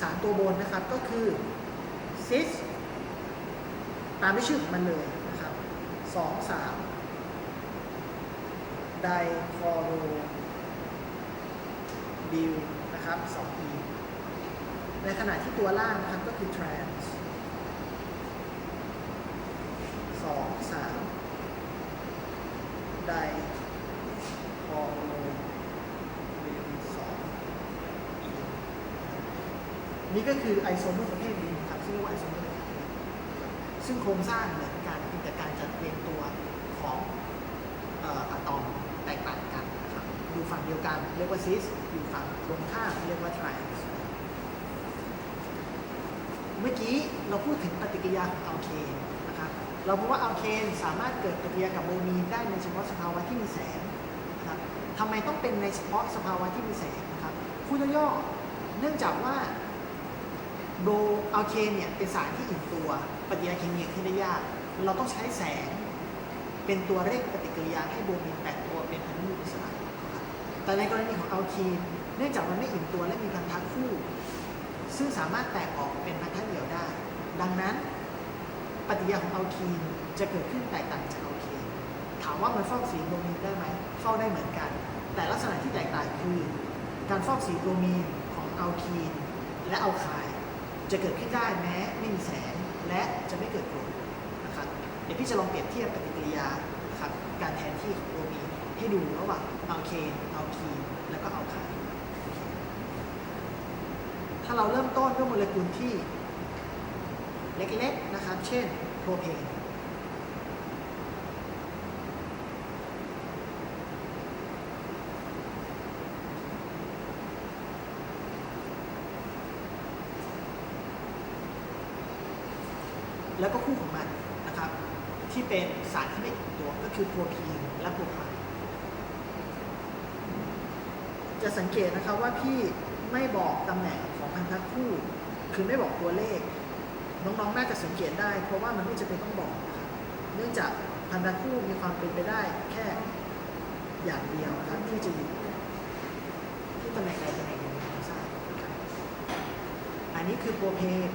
สารตัวบนนะครับก็คือซิสตามที่ชื่อของมันเลยนะครับ 2,3- งสามไดคอโรบิลนะครับ 2E ในขณะที่ตัวล่างนะครับก็คือทรานส์สองสได นี่ก็คือไอโซเมอร์ประเภทนี้ครับซึ่งเรียกว่าไอโซเมอร์เภทนี้ซึ่งโครงสร้างเหมือนกันแต่การจัดเรียงตัวของอะตอมแตกต่างกันครับอยู่ฝั่งเดียวกันเรียกว่าซิสอยู่ฝั่งตรงข้ามเรียกว่า trans เมื่อกี้เราพูดถึงปฏิกิริยาของอัลเคนนะครับเราพบว่าอัลเคนสามารถเกิดปฏิกิริยากับโบมีนได้ในเฉพาะสภาวะที่มีแสงนะครับทำไมต้องเป็นในเฉพาะสภาวะที่มีแสงนะครับพูดย่อๆเนื่องจากว่า โบอัลเคนเนี่ยเป็นสารที่อิ่มตัวปฏิกิริยาเคมีขึ้นได้ยาก เราต้องใช้แสง เป็นตัวเร่งปฏิกิริยาให้โบมีนแตกตัวเป็นอนุมูลอิสระแต่ในกรณีของอัลคีนเนื่องจากมันไม่อิ่มตัวและมีพันธะคู่ ซึ่งสามารถแตกออกเป็นพันธะเดี่ยวได้ ดังนั้น ปฏิกิริยาของอัลคีนจะเกิดขึ้นแตกต่างจากอัลเคนถามว่ามันฟอกสีโบมีนได้ไหมฟอกได้เหมือนกัน แต่ลักษณะที่แตกต่างคือ การฟอกสีโบมีนของอัลคีนและอัลไคน จะเกิดขึ้นได้แม้ไม่มีแสงและจะไม่เกิดกรดนะครับเดี๋ยวพี่จะลองเปรียบเทียบปฏิกิริยาครับการแทนที่ของโรมีนให้ดูระหว่างอัลเคนอัลคีนแล้วก็อัลไคน์ถ้าเราเริ่มต้นด้วยโมเลกุลที่เล็กๆนะครับ เช่นโพรเพน แล้วก็คู่ของมันนะครับ ที่เป็น สารที่ไม่อิ่มตัวก็คือโปรพีนและโปรพานจะสังเกตนะครับว่าพี่ไม่บอกตำแหน่งของพันธะคู่ คือไม่บอกตัวเลข น้องๆ น่าจะสังเกตได้ เพราะว่ามันไม่จำเป็นต้องบอกนะครับเนื่องจากพันธะคู่มีความเป็นไปได้แค่อย่างเดียวนะครับที่จะอยู่ที่ตำแหน่งใดตำแหน่งหนึ่งในโครงสร้างนะครับอันนี้คือโปรเพน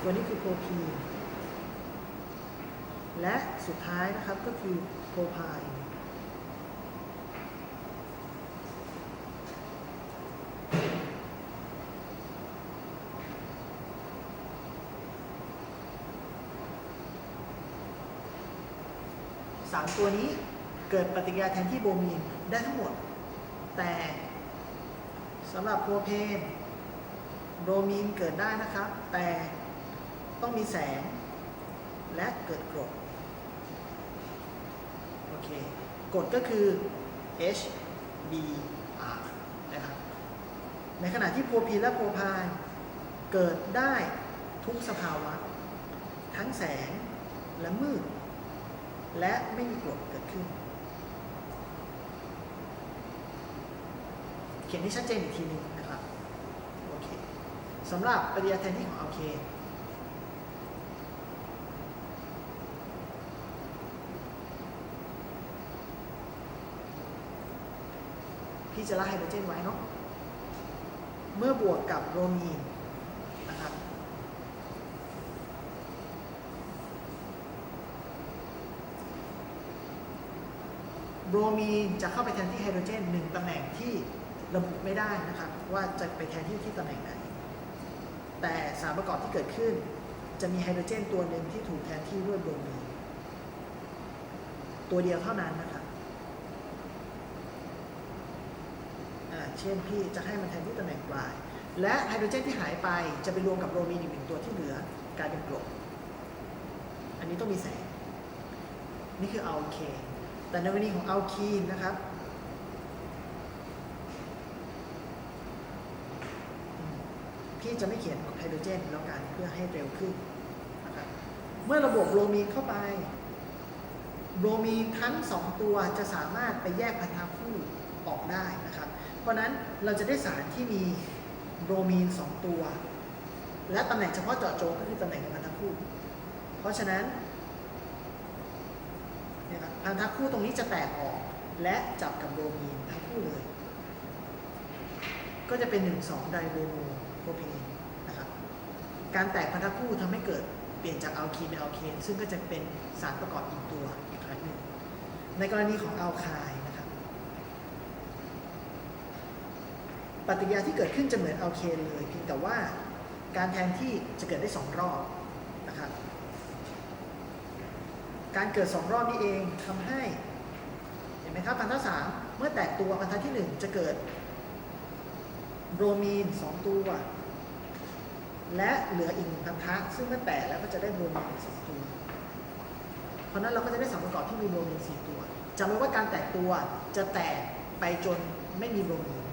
ตัวนี้คือโปรพีน และสุดท้ายนะครับก็คือโพรพายสามตัวนี้เกิดปฏิกิริยาแทนที่โบมีนได้ทั้งหมด แต่สำหรับโพรเพนโบมีนเกิดได้นะครับ แต่ต้องมีแสงและเกิดกรด อเคกรดก็คือ HBr นะครับ ในขณะที่โพพีนและโพพานเกิดได้ทุกสภาวะ ทั้งแสงและมืด และไม่มีกรดเกิดขึ้น เขียนให้ชัดเจนอีกทีหนึงนะครับ โอเคสำหรับปฏิกิริยาแทนที่ของอัลเคน พี่จะละไฮโดรเจนไว้เนาะเมื่อบวกกับโบรมีนนะครับโบรมีนจะเข้าไปแทนที่ไฮโดรเจนหนึ่งตำแหน่งที่ระบุไม่ได้นะครับ ว่าจะไปแทนที่ที่ตำแหน่งไหน แต่สารประกอบที่เกิดขึ้น จะมีไฮโดรเจนตัวหนึ่งที่ถูกแทนที่ด้วยโบรมีนตัวเดียวเท่านั้นนะครับอ่า เช่นพี่จะให้มันแทนที่ตำแหน่งปลายและไฮโดรเจนที่หายไปจะไปรวมกับโรมีนอีกหนึ่งตัวที่เหลือกลายเป็นกรดอันนี้ต้องมีแสง นี่คืออัลเคนแต่ในกรณีของอัลคีนนะครับพี่จะไม่เขียนไฮโดรเจนแล้วกันเพื่อให้เร็วขึ้นนะครับเมื่อระบบโรมีนเข้าไปโรมีนทั้งสองตัวจะสามารถไปแยกพันธะคู่ออกได้นะครับ เพราะนั้นเราจะได้สารที่มีโบรมีนสองตัว และตำแหน่งเฉพาะเจาะจงก็คือตำแหน่งของพันธะคู่ เพราะฉะนั้นนี่ยครับพันธะคู่ตรงนี้จะแตกออกและจับกับโบรมีนทั้งคู่เลย ก็จะเป็น 1 2 ไดโบโมโพรเพนนะครับการแตกพันธะคู่ทำให้เกิดเปลี่ยนจากอัลคีนเป็นอัลเคนซึ่งก็จะเป็นสารประกอบอีกตัวอีกครั้งหนึ่งในกรณีของอัลคายนะครับ ปฏิกิริยาที่เกิดขึ้นจะเหมือนอัลเคนเลยเพียงแต่ว่าการแทนที่จะเกิดได้สองรอบนะครับ การเกิดสองรอบนี้เองทำให้ เห็นไหมครับพันธะสามเมื่อแตกตัวพันธะที่หนึ่งจะเกิดโบรมีนสองตัว และเหลืออีกหนึ่งพันธะซึ่งเมื่อแตกแล้วก็จะได้โบรมีนสองตัว เพราะฉะนั้นเราก็จะได้สารประกอบที่มีโบรมีนสี่ตัวจำไว้ว่าการแตกตัวจะแตกไปจนไม่มีโบรมีน